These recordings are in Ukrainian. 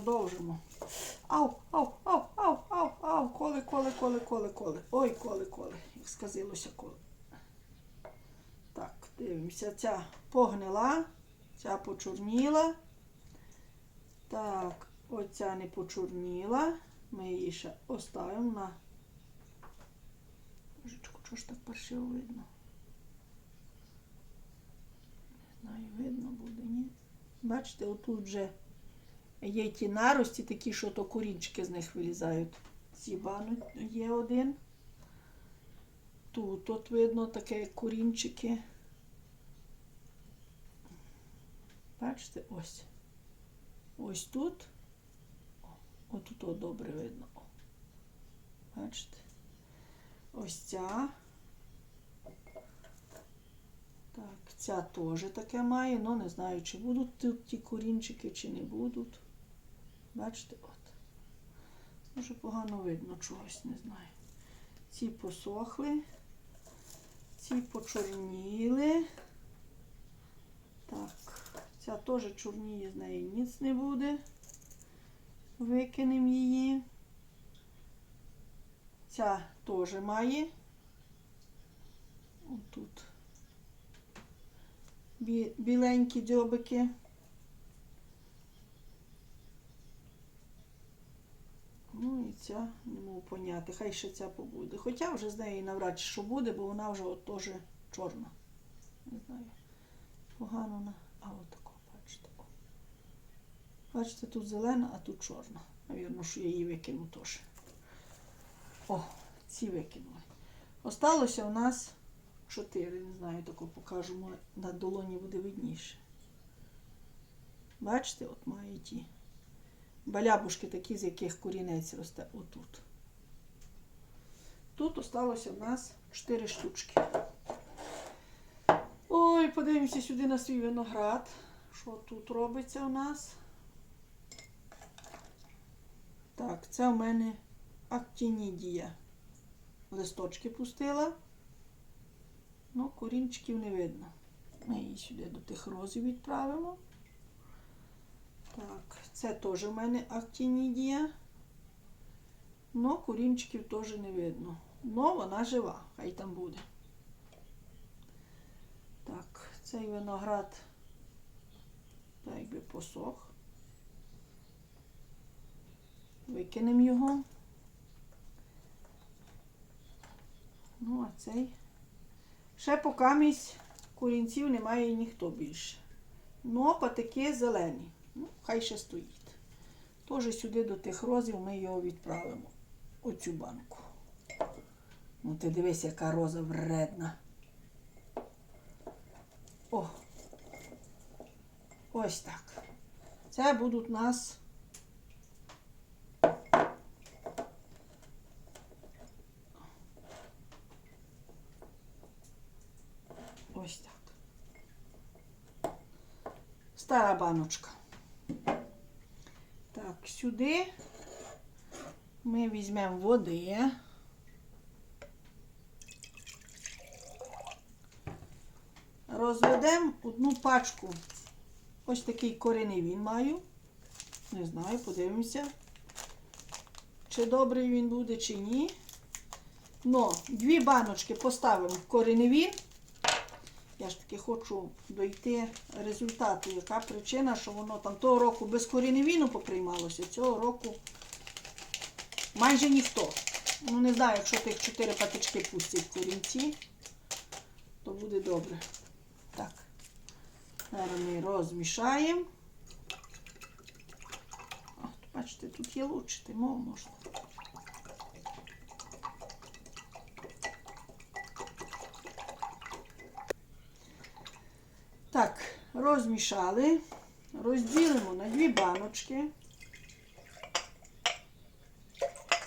продовжимо. Ау, ау, ау, ау, ау, ау, коли, коли, коли, коли, коли. Ой, коли, коли. Як сказилося коли. Так, дивимося. Ця погнила, ця почорніла. Так, оця не почорніла. Ми її ще оставимо на. Божечку, чого ж так паршиво видно? Не знаю, видно буде, ні? Бачите, отут вже є ті нарості, такі, що то корінчики з них вилізають. Ці бануть є один. Тут от видно таке корінчики. Бачите, ось. Ось тут. Отут от добре видно. Бачите? Ось ця. Так, ця теж таке має, але не знаю, чи будуть тут ті корінчики, чи не будуть. Бачите, от. Дуже погано видно чогось, не знаю. Ці посохли, ці почорніли. Так, ця теж чорніє, з неї ніц не буде. Викинемо її. Ця теж має. Отут. Біленькі дзьобики. Ну і ця не можу поняти. Хай ще ця побуде. Хоча вже з неї навряд чи що буде, бо вона вже от теж чорна. Не знаю. Погано вона. А от тако, бачите. Бачите, тут зелена, а тут чорна. Навірно, що я її викину теж. О, ці викинули. Осталося у нас чотири. Не знаю, тако покажемо. На долоні буде видніше. Бачите, от має ті. Балябушки такі, з яких корінець росте отут. Тут осталося в нас 4 штучки. Ой, подивимося сюди на свій виноград. Що тут робиться у нас? Так, це у мене актінідія. Листочки пустила. Ну, корінчиків не видно. Ми її сюди до тих розів відправимо. Так, це теж у мене актінідія. Но корінчиків теж не видно. Но вона жива, хай там буде. Так, цей виноград так якби посох. Викинемо його. Ну, а цей. Ще поки місць корінців немає ніхто більше. Ну, патики зелені. Ну, хай ще стоїть. Теж сюди до тих розів ми його відправимо. Оцю банку. Ну, ти дивись, яка роза вредна. О. Ось так. Це будуть у нас. Ось так. Стара баночка. Сюди ми візьмемо води. Розведемо одну пачку. Ось такий кореневін маю. Не знаю, подивимося, чи добрий він буде, чи ні. Но дві баночки поставимо в кореневін. Я ж таки хочу дойти результату, яка причина, що воно там того року без коріневіну поприймалося, цього року майже ніхто. Ну не знаю, якщо тих чотири патички пустять корінці, то буде добре. Так. Зараз ми розмішаємо. О, бачите, тут є лучити, мов можна. Так, розмішали, розділимо на дві баночки.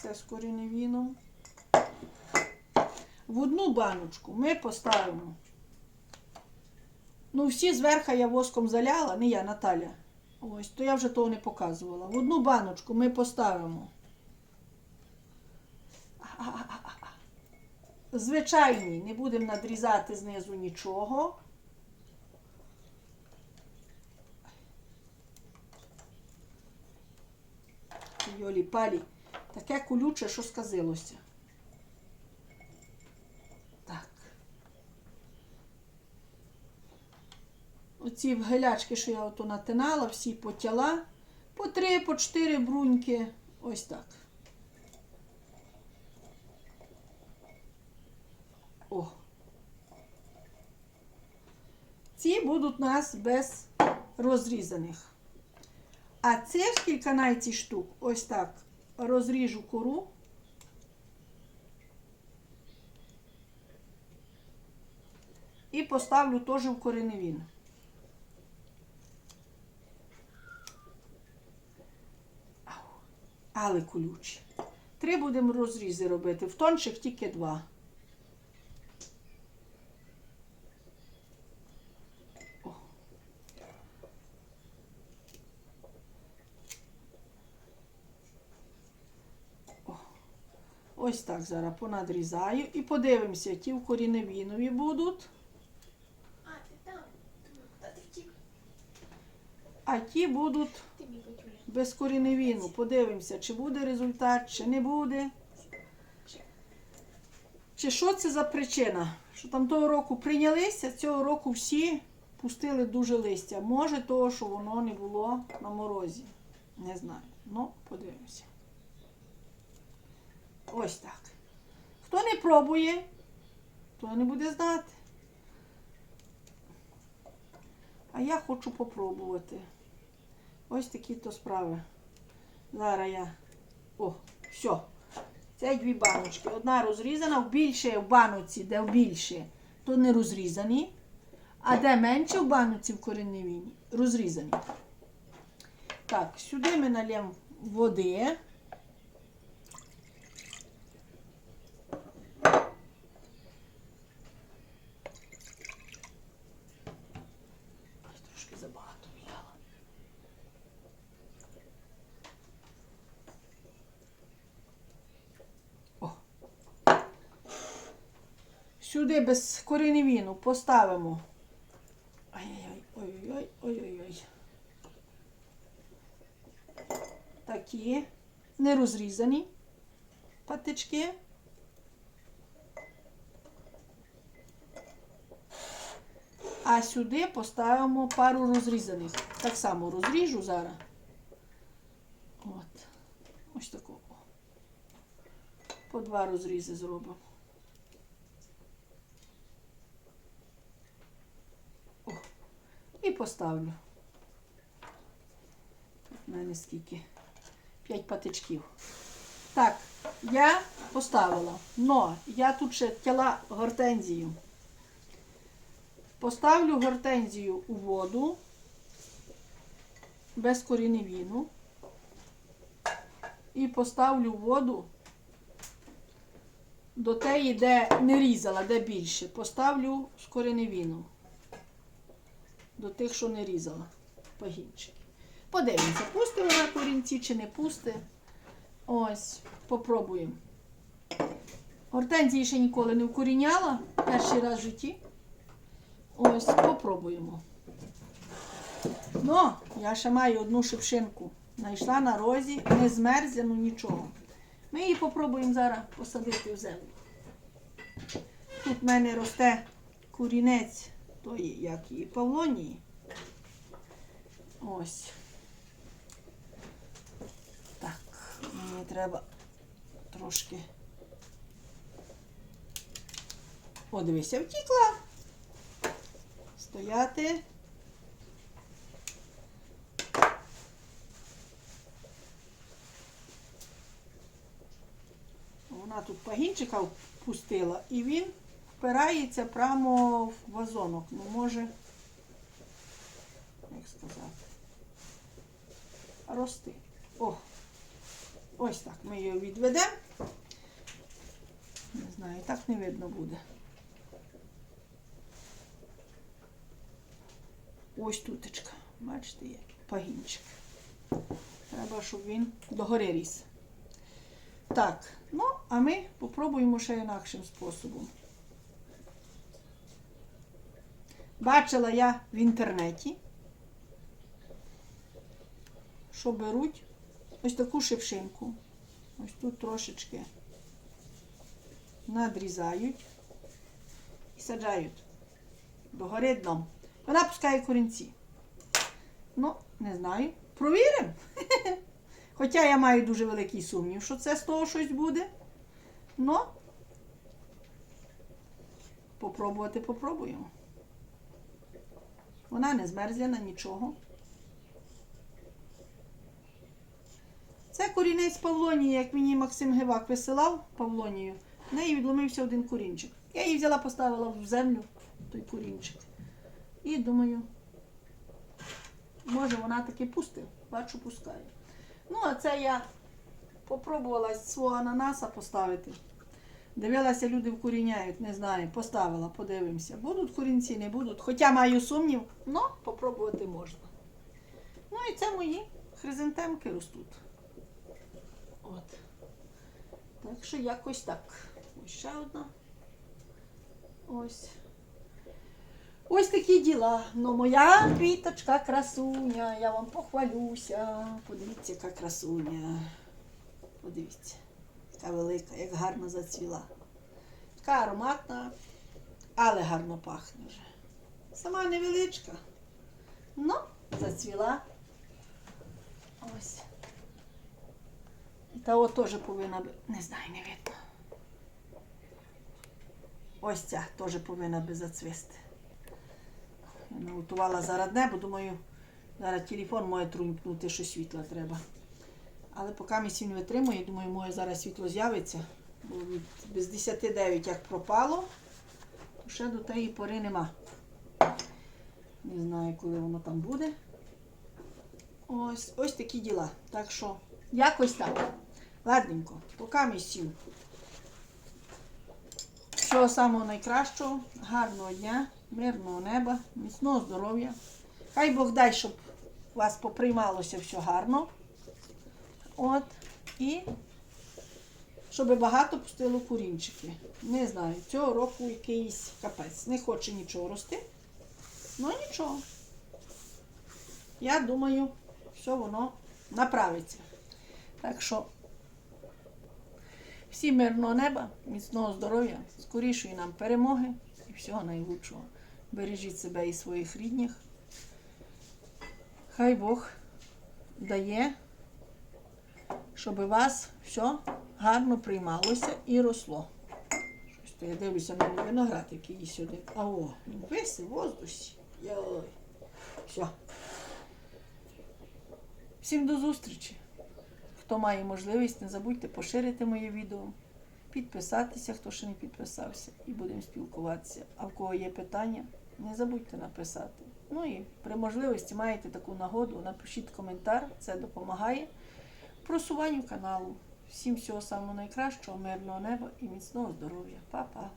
Це з коріневіном. В одну баночку ми поставимо. Ну, всі зверху я воском заляла, не я, Наталя. Ось, то я вже того не показувала. В одну баночку ми поставимо. А-а-а-а-а. Не будемо надрізати знизу нічого. Йолі палі. Таке колюче, що сказилося. Так. Оці гелячки, що я ото натинала, всі потяла. По три, по чотири бруньки. Ось так. О. Ці будуть у нас без розрізаних. А це ж кільканайці штук, ось так, розріжу кору. І поставлю теж в кореневін. Але колючі. Три будемо розрізи робити. В тонших тільки два. Ось так зараз понадрізаю і подивимося, ті в коріневінові будуть, А, ті будуть без коріневіну. Подивимося, чи буде результат, чи не буде. Чи що це за причина? Що там того року прийнялися, цього року всі пустили дуже листя. Може того, що воно не було на морозі. Не знаю. Ну, подивимося. Ось так. Хто не пробує, то не буде знати. А я хочу попробувати. Ось такі то справи. Зараз я. О, все. Це дві баночки. Одна розрізана, в більше в баноці, де в більше, то не розрізані. А де менше в баноці в кореневіні, розрізані. Так, сюди ми налємо води. Ой, Трошки забагато взяла. О. Сюди без кореневіну поставимо. Ой-ой-ой, ой-ой-ой. Такі не розрізані патички. А сюди поставимо пару розрізаних. Так само розріжу зараз. От. Ось такого. По два розрізи зробимо. О. І поставлю. Тут мене скільки? П'ять патичків. Так, я поставила. Но я тут ще тяла гортензію. Поставлю гортензію у воду без коріневіну. І поставлю воду до теї, де не різала, де більше. Поставлю з кореневіном. До тих, що не різала. Пагінчики. Подивимося, пусти вона корінці чи не пусти. Ось, попробуємо. Гортензії ще ніколи не вкоріняла. Перший раз в житті. Ось, попробуємо. Ну, я ще маю одну шипшинку. Знайшла на розі, не змерзла, ну нічого. Ми її попробуємо зараз посадити в землю. Тут в мене росте курінець тої, як її, павлонії. Ось. Так, мені треба трошки. О, дивися, втікла. Стояти. Вона тут пагінчика впустила і він впирається прямо в вазонок. Ну, може, як сказати, рости. О, ось так ми її відведемо. Не знаю, так не видно буде. Ось тутечка. Бачите, є пагінчик. Треба, щоб він догори ріс. Так, ну, а ми попробуємо ще інакшим способом. Бачила я в інтернеті, що беруть ось таку шипшинку. Ось тут трошечки надрізають і саджають догори дном. Вона пускає корінці. Ну, не знаю. Провіримо. Хоча я маю дуже великий сумнів, що це з того щось буде. Ну, попробувати попробуємо. Вона не змерзляна, нічого. Це корінець Павлонії, як мені Максим Гивак висилав Павлонію. В неї відломився один корінчик. Я її взяла, поставила в землю, той корінчик. І думаю, може вона таки пустить. Бачу, пускає. Ну, а це я попробувала свого ананаса поставити. Дивилася, люди вкоріняють, не знаю, поставила, подивимося. Будуть корінці, не будуть. Хоча маю сумнів, але попробувати можна. Ну і це мої хризантемки ростуть. От. Так що якось так. Ось ще одна. Ось. Ось такі діла. Ну, моя квіточка красуня, я вам похвалюся. Подивіться, яка красуня. Подивіться, яка велика, як гарно зацвіла. Така ароматна, але гарно пахне вже. Сама невеличка. Ну, зацвіла. Ось. Та от теж повинна би. Не знаю, не видно. Ось ця теж повинна би зацвісти. Я наготувала зараз дне, бо думаю, зараз телефон може трунькнути, що світла треба. Але поки мій він витримує, думаю, моє зараз світло з'явиться. Бо без 10 як пропало, ще до тієї пори нема. Не знаю, коли воно там буде. Ось, ось такі діла. Так що, якось так. Ладненько, поки мій. Всього самого найкращого, гарного дня, мирного неба, міцного здоров'я. Хай Бог дай, щоб у вас поприймалося все гарно. От. І щоб багато пустило курінчики. Не знаю, цього року якийсь капець. Не хоче нічого рости. Ну нічого. Я думаю, все воно направиться. Так що всім мирного неба, міцного здоров'я, скорішої нам перемоги і всього найкращого. Бережіть себе і своїх рідних. Хай Бог дає, щоб у вас все гарно приймалося і росло. Щось то я дивлюся на мій виноград, який сюди. А о, висив в воздусі. Йой. Все. Всім до зустрічі! Хто має можливість, не забудьте поширити моє відео, підписатися, хто ще не підписався, і будемо спілкуватися. А в кого є питання, не забудьте написати. Ну і при можливості маєте таку нагоду, напишіть коментар, це допомагає просуванню каналу. Всім всього самого найкращого, мирного неба і міцного здоров'я. Па-па!